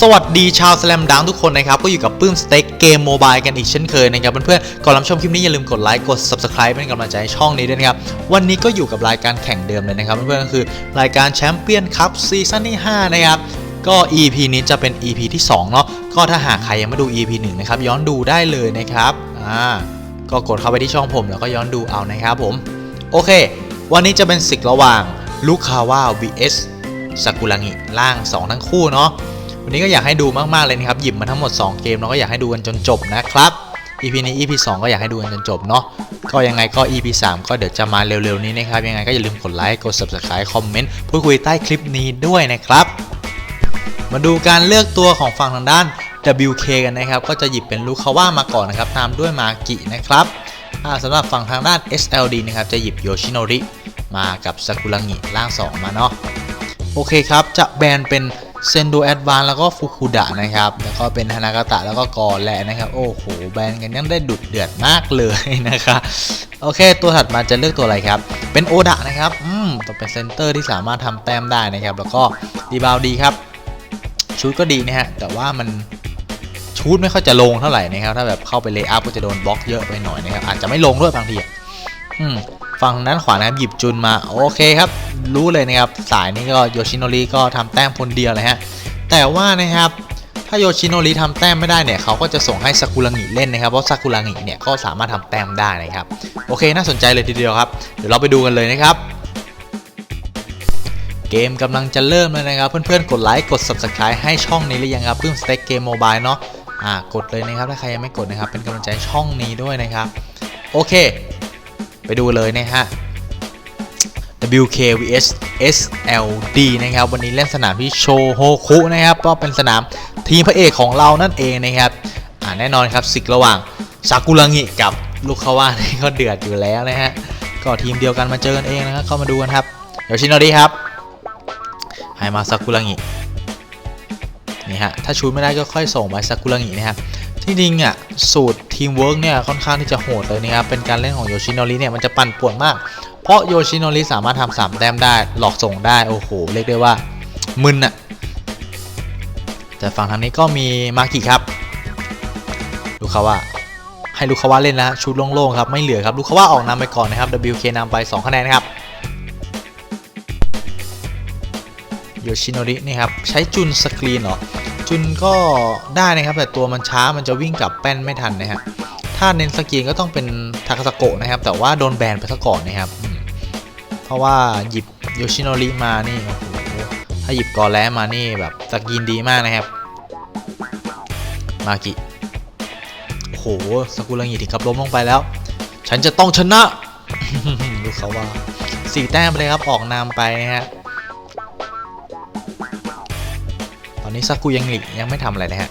สวัสดีชาวสแลมดังทุกคนนะครับ ก็อยู่กับปื้มสเต็กเกมโมบายกันอีกเช่นเคยนะครับเพื่อนๆก่อนรับชมคลิปนี้อย่าลืมกดไลค์กด Subscribe เป็นกำลังใจให้ช่องนี้ด้วยนะครับ วันนี้ก็อยู่กับรายการแข่งเดิมเลยนะครับ เพื่อนๆก็คือรายการแชมเปี้ยนคัพซีซั่นที่ 5 นะครับก็ EP นี้จะเป็น EP ที่ 2 เนาะก็ถ้าหากใครยังไม่ดู EP 1 นะครับ ย้อนดูได้เลยนะครับอ่าก็กดเข้าไปที่ช่องผมแล้วก็ย้อนดูเอานะครับผม โอเค วันนี้จะเป็นศึกระหว่างลูคาว่า vs ซากุระงิล่าง 2 ทั้งคู่เนาะ วันนี้ก็อยากให้ดูมากๆเลยนะครับหยิบมาทั้งหมด 2 เกมเราก็อยากให้ดูกันจนจบนะครับ EP นี้ EP 2 ก็อยากให้ดูกันจนจบเนาะก็ยังไงก็ EP 3 ก็เดี๋ยวจะมาเร็วๆนี้นะครับยังไงก็อย่าลืมกดไลค์กด Subscribe คอมเมนต์พูดคุยใต้คลิปนี้ด้วยนะครับ มาดูการเลือกตัวของฝั่งทางด้าน WK กันนะครับ ก็จะหยิบเป็นลูคาว่ามาก่อนนะครับ ตามด้วยมากินะครับสำหรับฝั่งทางด้าน SLD นะครับ จะหยิบโยชิโนริมากับซากุระงิล่าง 2 มาเนาะโอเคครับ จะแบนเป็น เซนโดแอดวานแล้วก็ฟุคุดะนะครับ แล้วก็เป็นฮานากาตะแล้วก็กอแหละนะครับ โอ้โห แบนกันยังได้ดุดเดือดมากเลยนะครับโอเค ตัวถัดมาจะเลือกตัวอะไรครับ เป็นโอดะนะครับ อืมตัวเป็นเซนเตอร์ที่สามารถทำแต้มได้นะครับ แล้วก็ดีบาวดีครับชูดก็ดีนะฮะ แต่ว่ามันชูดไม่ค่อยจะลงเท่าไหร่นะครับ ถ้าแบบเข้าไปเลย์อัพก็จะโดนบล็อกเยอะไปหน่อยนะครับ อาจจะไม่ลงด้วยบางที อืม ฝั่งด้านขวานะครับหยิบจุนมาโอเคครับรู้เลยนะครับสายนี้ก็โยชิโนริก็ทำแต้มคนเดียวเลยฮะแต่ว่านะครับถ้าโยชิโนริทำแต้มไม่ได้เนี่ยเขาก็จะส่งให้ซากุระงิเล่นนะครับเพราะซากุระงิเนี่ยก็สามารถทำแต้มได้นะครับโอเคน่าสนใจเลยทีเดียวครับเดี๋ยวเราไปดูกันเลยนะครับเกมกำลังจะเริ่มแล้วนะครับ เพื่อนๆ กดไลค์กด Subscribe ให้ช่องนี้หรือยังครับเพิ่งสเต็กเกมโมบายเนาะอ่ากดเลยนะครับ ถ้าใครยังไม่กดนะครับ เป็นกำลังใจช่องนี้ด้วยนะครับ โอเค ไปดูเลยนะฮะ WK vs SLD นะครับ วันนี้เล่นสนามที่โชโฮคุนะครับ ก็เป็นสนามทีมพระเอกของเรานั่นเองนะครับอ่าแน่นอนครับศึกระหว่างซากุระงิกับลูกคาวานี่ก็เดือดอยู่แล้วนะฮะ ก็ทีมเดียวกันมาเจอกันเองนะครับ เข้ามาดูกันครับโยวชิโนริครับ ให้มาซากุระงินี่ฮะ ถ้าชูไม่ได้ก็ค่อยส่งไปซากุระงินะครับ ที่จริงอะสูตรทีมเวิร์กเนี่ยค่อนข้างที่จะโหดเลยนะครับเป็นการเล่นของโยชิโนริเนี่ยมันจะปั่นป่วนมาก เพราะโยชิโนริสามารถทำสามแต้มได้ หลอกส่งได้ โอ้โห เรียกได้ว่า มึนอะแต่ฝั่งทางนี้ก็มีมากิครับลูกเขาว่าให้ลูกเขาว่าเล่นแล้วชุดโล่งๆครับไม่เหลือครับลูกเขาว่าออกนำไปก่อนนะครับ WK นำไป 2 คะแนนครับโยชิโนรินี่ครับใช้จุนสกรีนเหรอ จุนก็ได้นะครับ แต่ตัวมันช้ามันจะวิ่งกลับแป้นไม่ทันนะฮะถ้าเน้นสกีนก็ต้องเป็นทาคาสโกะนะครับ แต่ว่าโดนแบนไปซะก่อนนะครับ เพราะว่าหยิบโยชิโนริมานี่โอ้โหถ้าหยิบกอแล้มานี่แบบสกีนดีมากนะครับ มากิโอ้โหสกุลังีถึงกับล้มลงไปแล้ว ฉันจะต้องชนะ ดูเขาว่าสี่แต้มไปเลยครับออกนำไปนะฮะ อนนี้ซากุยังหลียังไม่ทำอะไรนะฮะ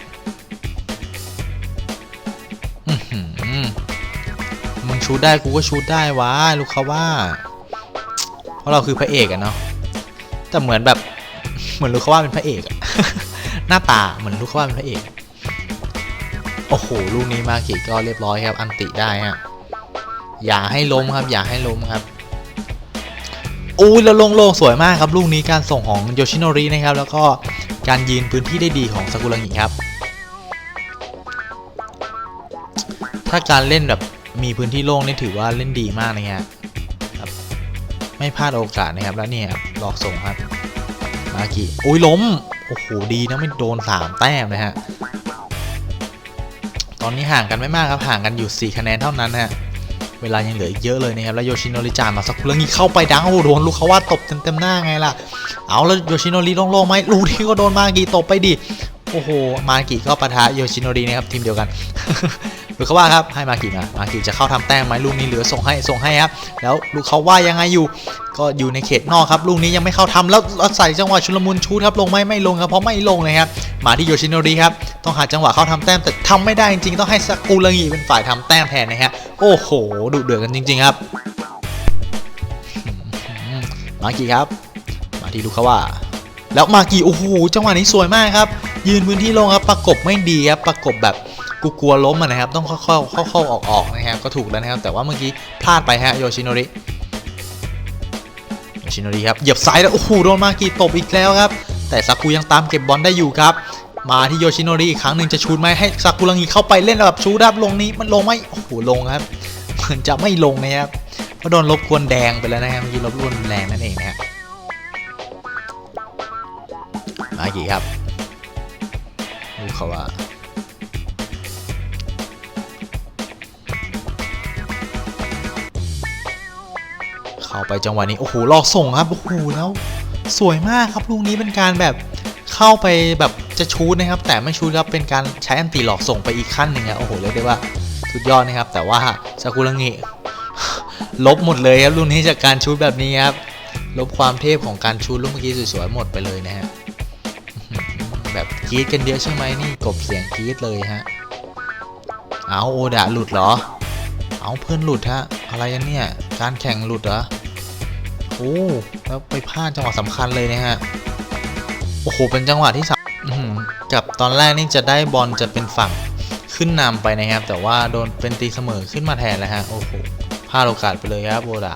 มึงชูดได้กูก็ชูดได้วะลูกเขาว่า เพราะเราคือพระเอกอะเนาะแต่เหมือนแบบเหมือนลูกเขาว่าเป็นพระเอกอะหน้าตาเหมือนลูกเขาว่าเป็นพระเอกโอ้โหลูกนี้มากิก็เรียบร้อยครับ อันติได้ฮะอย่าให้ล้มครับ อย่าให้ล้มครับ อุ้ยแล้วโล่งๆสวยมากครับ ลูกนี้การส่งของโยชิโนรินะครับ แล้วก็การยืนพื้นที่ได้ดีของซากุระงิครับ ถ้าการเล่นแบบมีพื้นที่โล่งนี่ถือว่าเล่นดีมากนะฮะครับไม่พลาดโอกาสนะครับแล้วเนี่ยครับหลอกส่งครับมากิอุ้ยล้มโอ้โหดีนะไม่โดนสามแต้มนะฮะตอนนี้ห่างกันไม่มากครับห่างกันอยู่ 4 คะแนนเท่านั้นนะฮะ เวลายังเหลืออีกเยอะเลยนะครับแล้วโยชิโนริจานมาสักเรื่องนี้เข้าไปดังโอ้โหโดนลูกเขาว่าตบเต็มๆหน้าไงล่ะเอาแล้วโยชิโนริโล่งๆไหมลูกที่ก็โดนมากิตบไปดิโอ้โหมากิก็ปะทะโยชิโนรินะครับทีมเดียวกันลูกเขาว่าครับให้มากิมามากิจะเข้าทำแต้มไหมลูกนี้เหลือส่งให้ส่งให้ครับแล้วลูกเขาว่ายังไงอยู่ ก็อยู่ในเขตนอกครับลูกนี้ยังไม่เข้าทำแล้วแล้วใส่จังหวะชุลมุนชูดครับลงไหมไม่ลงครับเพราะไม่ลงเลยครับมาที่โยชิโนริครับ ต้องหาจังหวะเข้าทำแต้มแต่ทำไม่ได้จริงๆต้องให้ซากุระงิเป็นฝ่ายทำแต้มแทนนะฮะโอ้โหดุเดือดกันจริง ๆ ครับมากิครับ มาที่ลูกเขาว่า แล้วมากิโอ้โหจังหวะนี้สวยมากครับ ยืนพื้นที่ลงครับประกบไม่ดีครับประกบแบบกูกลัวล้มนะครับ ต้องเข้าเข้าเข้าเข้าออกออกนะครับก็ถูกแล้วนะครับ แต่ว่าเมื่อกี้พลาดไปฮะโยชิโนริโยชิโนริครับเหยียบซ้ายแล้วโอ้โหโดนมากิตบอีกแล้วครับ แต่ซากุยังตามเก็บบอลได้อยู่ครับ มาที่โยชิโนริอีกครั้งหนึ่งจะชูดไหมให้ซากุระงิเข้าไปเล่นแบบชูดรับลงนี้มันลงไหมโอ้โหลงครับเหมือนจะไม่ลงนะครับเพราะโดนลบกวนแดงไปแล้วนะครับเมื่อกี้ลบกวนแรงนั่นเองนะฮะมากี่ครับดูเขาว่าเข้าไปจังหวะนี้โอ้โหหลอกส่งครับโอ้โหแล้วสวยมากครับลูกนี้เป็นการแบบเข้าไปแบบ จะชูดนะครับ แต่ไม่ชูดครับเป็นการใช้อันตีหลอกส่งไปอีกขั้นหนึ่งครับโอ้โหเรียกได้ว่าสุดยอดนะครับ แต่ว่าซากุระงิลบหมดเลยครับลูกนี้จากการชูดแบบนี้ครับลบความเทพของการชูดลูกเมื่อกี้สวยๆหมดไปเลยนะฮะแบบกรีดกันเยอะใช่ไหมนี่กบเสียงกรีดเลยฮะเอาโอดะหลุดเหรอ เอาเพื่อนหลุดฮะอะไรกันเนี่ยการแข่งหลุดเหรอโอ้แล้วไปพลาดจังหวะสำคัญเลยนะฮะโอ้โหเป็นจังหวะที่สาม กับตอนแรกนี่จะได้บอลจะเป็นฝั่งขึ้นนำไปนะครับ แต่ว่าโดนเป็นตีเสมอขึ้นมาแทนแล้วฮะโอ้โหพลาดโอกาสไปเลยครับโบดะ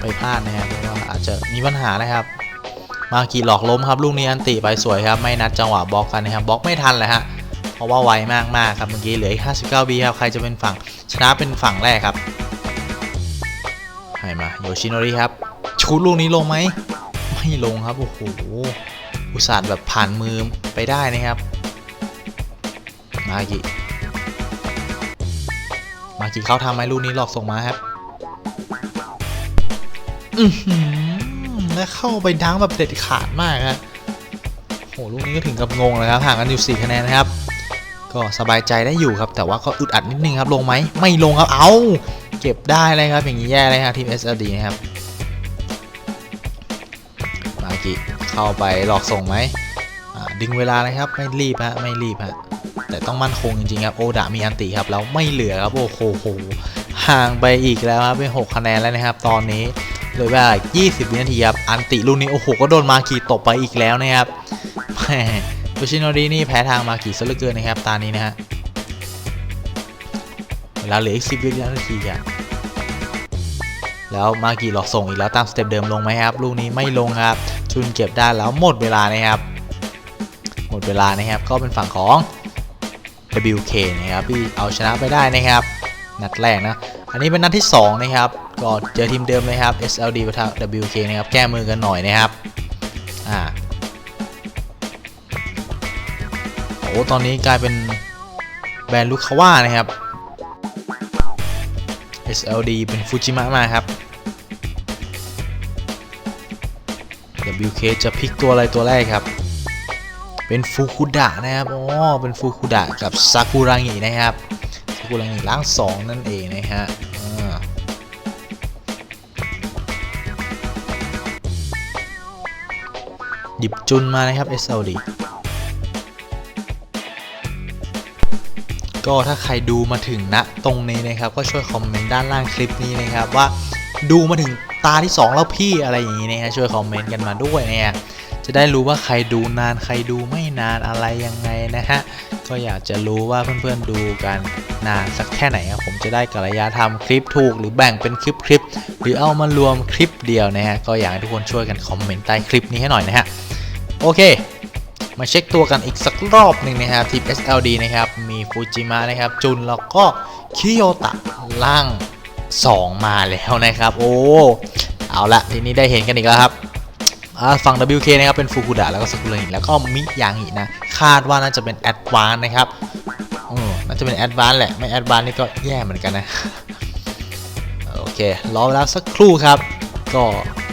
ไปพลาดนะครับเพราะว่าอาจจะมีปัญหานะครับมากีหลอกล้มครับลูกนี้อันติไปสวยครับ ไม่นัดจังหวะบล็อกกันนะครับบล็อกไม่ทันเลยฮะเพราะว่าไวมากมากๆครับเมื่อกี้เหลืออีก59บีครับใครจะเป็นฝั่งชนะเป็นฝั่งแรกครับให้มาโยชิโนริครับชูดลูกนี้ลงไหมไม่ลงครับโอ้โห อุตส่าห์แบบผ่านมือไปได้นะครับ มากิมากิเข้าทำไหมลูกนี้หลอกส่งมาครับ อืและเข้าไปดังแบบเด็ดขาดมากครับโหลูกนี้ก็ถึงกับงงเลยครับห่างกันอยู่ 4 คะแนนนะครับ ก็สบายใจได้อยู่ครับ แต่ว่าก็อึดอัดนิดนึงครับลงไหมไม่ลงครับเอาเก็บได้เลยครับอย่างนี้แย่เลยครับทีม SLD นะครับมากิ เข้าไปหลอกส่งไหมดึงเวลาเลยครับไม่รีบฮะไม่รีบฮะแต่ต้องมั่นคงจริงๆครับโอดามีอันติครับแล้วไม่เหลือครับโอ้โหหห่างไปอีกแล้วครับเป็น6คะแนนแล้วนะครับ ตอนนี้เหลือเวลา20 วินาทีครับอันติลูกนี้โอ้โหก็โดนมากิตบไปอีกแล้วนะครับแหมโยชิโนรินี่แพ้ทางมากีซะเหลือเกินนะครับตานี้นะฮะเวลาเหลืออีกสิบวินาทีอะแล้วมากี่หลอกส่งอีกแล้วตามสเต็ปเดิมลงไหมครับลูกนี้ไม่ลงครับ ชุนเก็บได้แล้วหมดเวลานะครับ หมดเวลานะครับก็เป็นฝั่งของ WK นะครับที่เอาชนะไปได้นะครับ นัดแรกนะ อันนี้เป็นนัดที่ 2 นะครับ ก็เจอทีมเดิมเลยครับ SLD ปะทะ WK นะครับ แก้มือกันหน่อยนะครับ อ่า โอ้ตอนนี้กลายเป็นแบรนด์ลูคาว่านะครับ SLD เป็นฟูจิมะมาครับ วิวเคจะพลิกตัวอะไรตัวแรกครับ เป็นฟูคุดะนะครับอ๋อเป็นฟูคุดะกับซากุระงินะครับซากุระงิล้างสองนั่นเองนะฮะหยิบจุนมานะครับ SLD ก็ถ้าใครดูมาถึงณตรงนี้นะครับ ก็ช่วยคอมเมนต์ด้านล่างคลิปนี้นะครับว่าดูมาถึงตาที่ 2 แล้วพี่อะไรอย่างนี้นะฮะช่วยคอมเมนต์กันมาด้วยเนะฮะจะได้รู้ว่าใครดูนานใครดูไม่นานอะไรยังไงนะฮะก็อยากจะรู้ว่าเพื่อนๆดูกันนานสักแค่ไหนครับผมจะได้กระยะทำคลิปถูกหรือแบ่งเป็นคลิปคลิปๆหรือเอามารวมคลิปเดียวนะฮะก็อยากให้ทุกคนช่วยกันคอมเมนต์ใต้คลิปนี้ให้หน่อยนะฮะโอเค มาเช็คตัวกันอีกสักรอบหนึ่งนะครับทีม SLD นะครับมี ฟูจิมะนะครับ จุนแล้วก็คิโยตะล่าง 2 มาแล้วนะครับ โอ้ เอาละทีนี้ได้เห็นกันอีกแล้วครับฝั่ง WK นะครับ เป็นฟูกุดะแล้วก็สกุระหิแล้วก็มิยางหินะ คาดว่าน่าจะเป็นแอดวานนะครับน่าจะเป็นแอดวานแหละ ไม่แอดวานนี่ก็แย่เหมือนกันนะ โอเค รอเวลาสักครู่ครับ ก็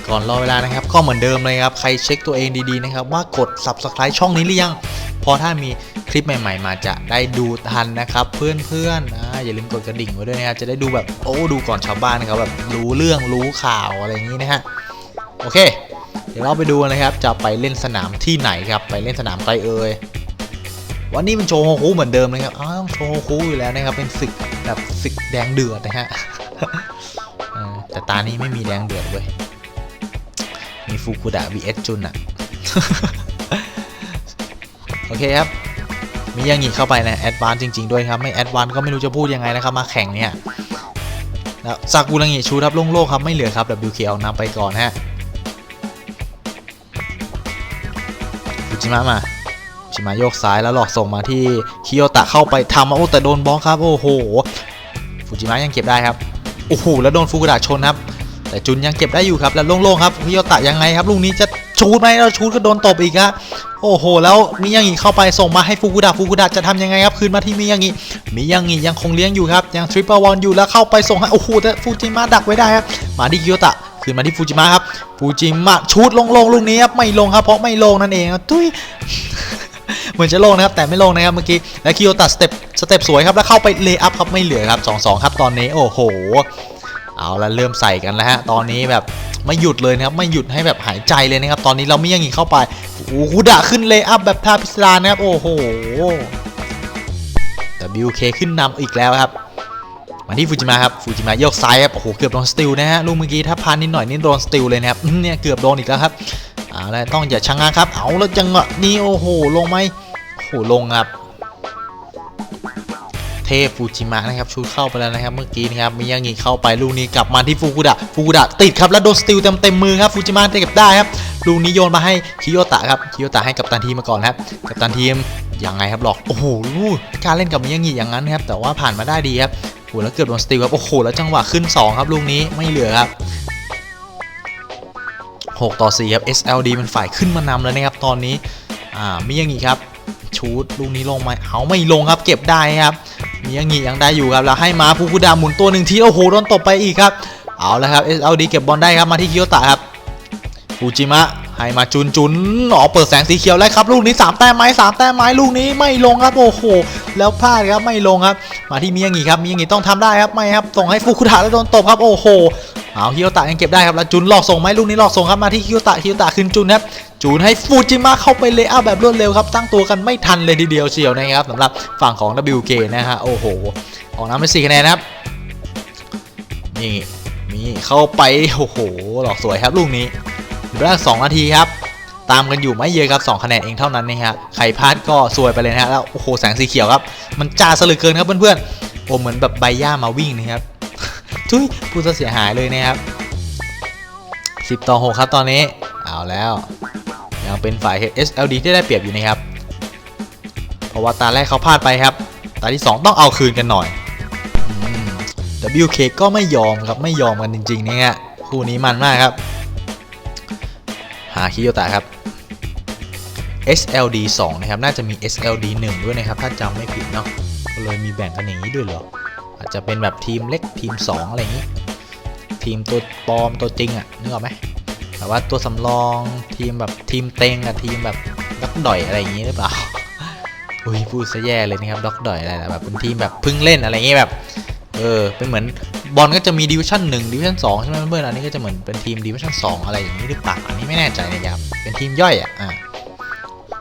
ก่อนรอเวลานะครับ ก็เหมือนเดิมเลยครับ ใครเช็คตัวเองดีๆนะครับ ว่ากด subscribe ช่องนี้หรือยัง พอถ้ามี คลิปใหม่ ๆ มาจะได้ดูทันนะครับ เพื่อนๆอ่าอย่าลืมกดกระดิ่งไว้ด้วยนะครับจะได้ดูแบบโอ้ดูก่อนชาวบ้านนะครับแบบรู้เรื่องรู้ข่าวอะไรอย่างนี้นะฮะโอเค เดี๋ยวเราไปดูกันะครับจะไปเล่นสนามที่ไหนครับไปเล่นสนามใครเอ่ยวันนี้เป็นโชว์โฮคุเหมือนเดิมนะครับอ้าวโชว์โฮคุอยู่แล้วนะครับเป็นศึกแบบศึกแดงเดือดนะฮะแต่ตานี้ไม่มีแดงเดือดเว้ยมีฟูกุดะ vs จุนอะโอเคครับ มียังหงิเข้าไปนะแอดวานจริง ๆ ด้วยครับ ไม่แอดวานก็ไม่รู้จะพูดยังไงนะครับ มาแข่งเนี่ยแล้วซากุระงิชูทับลงโลกครับไม่เหลือครับ WK เอานำไปก่อนฮะฟูจิมะมาชิมาโยกซ้ายแล้วหลอกส่งมาที่คิโยตะเข้าไปทำมาโอ้แต่โดนบล็อกครับ โอ้โหฟูจิมะยังเก็บได้ครับโอ้โหแล้วโดนฟูกุดะชนครับ แต่จุนยังเก็บได้อยู่ครับแล้วโล่งๆครับคิโยตะยังไงครับลูกนี้จะ ชูดไหมแล้วชูดก็โดนตบอีกครับโอ้โห แล้วมิยังงิเข้าไปส่งมาให้ฟูกุดะฟูกุดะจะทำยังไงครับ คืนมาที่มิยังงิมิยังงิยังคงเลี้ยงอยู่ครับ ยังทริปเปิลวอนอยู่แล้วเข้าไปส่งให้โอ้โหแต่ฟูจิมะดักไว้ได้ครับมาที่คิโยตะคืนมาที่ฟูจิมะครับฟูจิมะชูดลงๆลูกนี้ครับไม่ลงครับเพราะไม่ลงนั่นเองครับตุ้ยเหมือนจะลงนะครับ แต่ไม่ลงนะครับเมื่อกี้และคิโยตะสเต็ปสเต็ปสวยครับแล้วเข้าไปเลย์อัพครับไม่เหลือครับ2-2ครับตอนนี้โอ้โห เอาละเริ่มใส่กันแล้วฮะตอนนี้แบบ ไม่หยุดเลยนะครับไม่หยุดให้แบบหายใจเลยนะครับตอนนี้เราไม่ยังอีกเข้าไปโอ้โหดะขึ้นเลยอัพแบบท่าพิสดารนะครับโอ้โห WK ขึ้นนำอีกแล้วครับมาที่ฟูจิมะครับฟูจิมะโยกซ้ายครับโอ้โหเกือบโดนสติลนะฮะลูกเมื่อกี้ถ้าพาดนิดหน่อยนี่โดนสติลเลยนะครับเนี่ยเกือบโดนอีกแล้วครับเอาละต้องอย่าชะงักครับเอาแล้วจังหวะนี้โอ้โหลงไหมโอ้โหลงครับ ทพฟูจิมะนะครับชูเข้าไปแล้วนะครับเมื่อกี้นะครับมิยางิเข้าไปลูกนี้กลับมาที่ฟูกุดะฟูกุดะติดครับแล้วโดนสติลเต็มเต็มมือครับฟูจิมะเก็บได้ครับลูกนี้โยนมาให้คิโยตะครับคิโยตะให้กัปตันทีมมาก่อนครับกัปตันทีมยังไงครับหลอกโอ้โหลูกการเล่นกับมิยางิอย่างนั้นครับแต่ว่าผ่านมาได้ดีครับโอ้โหแล้วเกือบโดนสติลครับโอ้โหแล้วจังหวะขึ้น 2 ครับลูกนี้ไม่เหลือครับ6ต่อ4ครับ SLD มันฝ่ายขึ้นมานำแล้วนะครับตอนนี้อ่ามิยางิครับชูดลูกนี้ลงไหมเอาไม่ลงครับเก็บได้ครับ มียังงียังได้อยู่ครับแล้วให้มาฟูกุดาหมุนตัวหนึ่งทีโอ้โหโดนตบไปอีกครับ เอาแล้วครับเอสเอาดีเก็บบอลได้ครับมาที่คิโยตะครับฟูจิมะให้มาจุนจุนอ๋อเปิดแสงสีเขียวแล้วครับ ลูกนี้ 3 แต้มไม้3แต้มไม้ลูกนี้ไม่ลงครับโอ้โหแล้วพลาดครับไม่ลงครับ มาที่มิยังงีครับมิยังงีต้องทำได้ครับไม่ครับส่งให้ฟูคุดะแล้วโดนตบครับโอ้โห เอาคิโยตะยังเก็บได้ครับแล้วจุนหลอกส่งไหมลูกนี้หลอกส่งครับมาที่คิโยตะคิโยตะขึ้นจุนครับจูนให้ฟูจิมะเข้าไปเลยเอาแบบรวดเร็วครับตั้งตัวกันไม่ทันเลยทีเดียวเชียวนะครับสำหรับฝั่งของ WK นะฮะโอ้โหออกน้ำไปสี่คะแนนครับนี่มีเข้าไปโอ้โหหลอกสวยครับลูกนี้เหลือสองนาทีครับตามกันอยู่ไม่เยอะครับ2คะแนนเองเท่านั้นนะฮะใครพลาดก็ซวยไปเลยนะฮะแล้วโอ้โหแสงสีเขียวครับ มันจ้าสลือเกินครับเพื่อนๆโอ้เหมือนแบบใบหญ้ามาวิ่งนะครับ ทุยพูดเสียหายเลยนะครับ 10 ต่อ 6 ครับตอนนี้ เอาแล้ว ยังเป็นฝ่าย SLD ที่ได้เปรียบอยู่นะครับ เพราะว่าตาแรกเขาพลาดไปครับ ตาที่ 2 ต้องเอาคืนกันหน่อยอ WK ก็ไม่ยอมครับ ไม่ยอมกันจริงๆนะฮะคู่นี้มันมากครับ หาคิโยตะครับ SLD 2 นะครับ น่าจะมี SLD 1 ด้วยนะครับ ถ้าจำไม่ผิดเนาะก็เลยมีแบ่งกันอย่างนี้ด้วยเหรอ อาจจะเป็นแบบทีมเล็กทีม 2 อะไรอย่างนี้ ทีมตัวปลอมตัวจริงอะนึกออกไหมแต่ว่าตัวสำรองทีมแบบทีมเต็งกับทีมแบบด็อกดอยอะไรอย่างงี้หรือเปล่าอุ้ยพูดซะแย่เลยนะครับด็อกดอยอะไรแบบเป็นทีมแบบพิ่งเล่นอะไรอย่างงี้แบบเออเป็นเหมือนบอลก็จะมีดิวิชั่นหนึ่งดิวิชั่นสองใช่ไหมเพื่อนอันนี้ก็จะเหมือนเป็นทีมดิวิชั่นสองอะไรอย่างนี้หรือเปล่าอันนี้ไม่แน่ใจนะครับเป็นทีมย่อยอะอ่า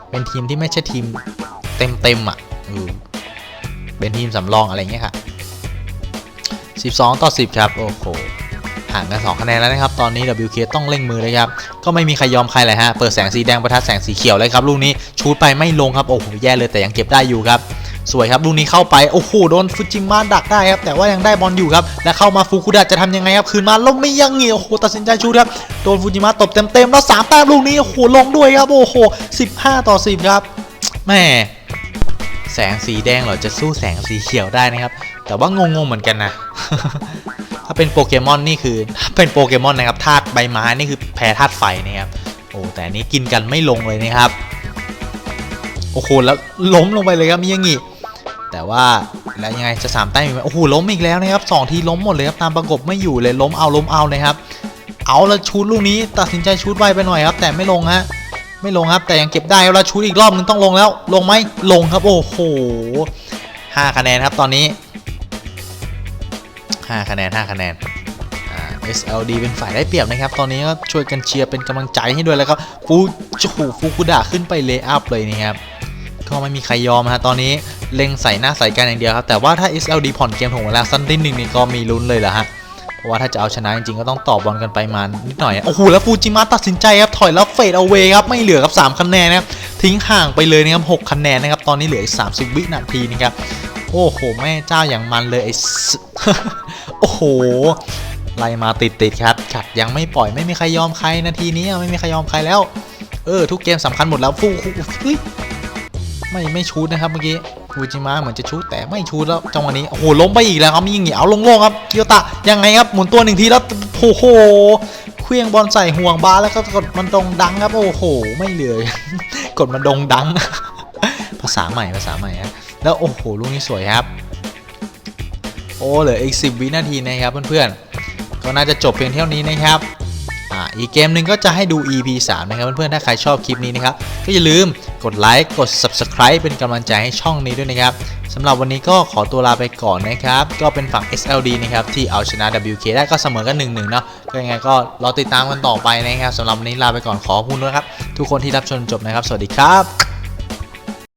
เป็นทีมที่ไม่ใช่ทีมเต็มเต็มอะเออเป็นทีมสำรองอะไรอย่างเงี้ยค่ะ 12 ต่อ 10 ครับ โอ้โหห่างกัน 2 คะแนนแล้วนะครับ ตอนนี้ WK ต้องเร่งมือเลยครับ ก็ไม่มีใครยอมใครเลยฮะ เปิดแสงสีแดงประทัดแสงสีเขียวเลยครับลูกนี้ชูดไปไม่ลงครับ โอ้โห แย่เลยแต่ยังเก็บได้อยู่ครับ สวยครับลูกนี้เข้าไป โอ้โห โดนฟูจิมะดักได้ครับ แต่ว่ายังได้บอลอยู่ครับ และเข้ามาฟูคุดะจะทำยังไงครับ คืนมาแล้ไม่ยังเงี้ยโอ้โห ตัดสินใจชูดครับ โดนฟูจิมะตบเต็มๆ แล้วสามแต้มลูกนี้ โอ้โห ลงด้วยครับ โอ้โห 15 ต่อ 10 ครับ แม่แสงสีแดงเหรอจะสู้แสงสีเขียวได้นะครับ แต่ว่างงๆเหมือนกันนะ ถ้าเป็นโปเกมอนนี่คือถ้าเป็นโปเกมอนนะครับธาตุใบไม้นี่คือแพ้ธาตุไฟนะครับโอ้แต่นี้กินกันไม่ลงเลยนะครับ โอ้โหแล้วล้มลงไปเลยครับมิยางิแต่ว่าแล้วยังไงจะสามแต้มอีกไหมโอ้โหล้มอีกแล้วนะครับสองทีล้มหมดเลยครับตามประกบไม่อยู่เลยล้มเอาล้มเอานะครับ เอาแล้วชูดลูกนี้ตัดสินใจชูดไวไปหน่อยครับ แต่ไม่ลงฮะไม่ลงครับแต่ยังเก็บได้แล้วชูดอีกรอบนึงต้องลงแล้ว ลงไหมลงครับ โอ้โหห้าคะแนนครับตอนนี้ 5คะแนน5คะแนน SLD เป็นฝ่ายได้เปรียบนะครับ ตอนนี้ก็ช่วยกันเชียร์เป็นกำลังใจให้ด้วยแล้วครับ ฟูจูฟูกุดะขึ้นไปเลย์อัพเลยนะครับ ก็ไม่มีใครยอมฮะตอนนี้เล็งใส่หน้าใส่กันอย่างเดียวครับ แต่ว่าถ้า SLD ผ่อนเกมถงเวลาสั้นนิดนึงนี่ก็มีลุ้นเลยแหละฮะ เพราะว่าถ้าจะเอาชนะจริงๆก็ต้องต่อบอลกันไปมานิดหน่อย โอ้โหแล้วฟูจิมะตัดสินใจครับถอยแล้วเฟดเอาเวครับไม่เหลือครับ3คะแนนนะครับทิ้งห่างไปเลยนะครับ6คะแนนนะครับตอนนี้เหลืออีก30 วินาทีนะครับ โอ้โห แม่เจ้าอย่างมันเลยไอ้สโอ้โหไล่มาติดติดๆครับขัดยังไม่ปล่อยไม่มีใครยอมใครนาทีนี้ไม่มีใครยอมใครแล้ว เออ ทุกเกมสำคัญหมดแล้วฟูฟูไม่ไม่ชูดนะครับเมื่อกี้ฟูจิมะเหมือนจะชูดแต่ไม่ชูดแล้วจังหวะนี้โอ้โหล้มไปอีกแล้วครับยิงเหนียวลงๆครับเกียวตะยังไงครับหมุนตัวหนึ่งทีแล้วโอ้โหเคลี้ยงบอลใส่ห่วงบาแล้วก็กดมันดงดังครับโอ้โห ไม่เหลือกดมันดงดัง ภาษาใหม่ภาษาใหม่ฮะ แล้วโอ้โหลูกนี้สวยครับ โอ้เหลืออีก 10 วินาทีนะครับเพื่อนๆ ก็น่าจะจบเพียงเท่านี้นะครับอีกเกมหนึ่งก็จะให้ดู EP 3 นะครับเพื่อนๆ ถ้าใครชอบคลิปนี้นะครับ ก็อย่าลืมกดไลค์กด Subscribe เป็นกำลังใจให้ช่องนี้ด้วยนะครับสำหรับวันนี้ก็ขอตัวลาไปก่อนนะครับ ก็เป็นฝั่ง SLD นะครับ ที่เอาชนะ WK ได้ก็เสมอกัน 1-1 เนาะก็ยังไงก็รอติดตามกันต่อไปนะครับสำหรับวันนี้ลาไปก่อนขอขอบคุณด้วยครับ ทุกคนที่รับชมจบนะครับ สวัสดีครับ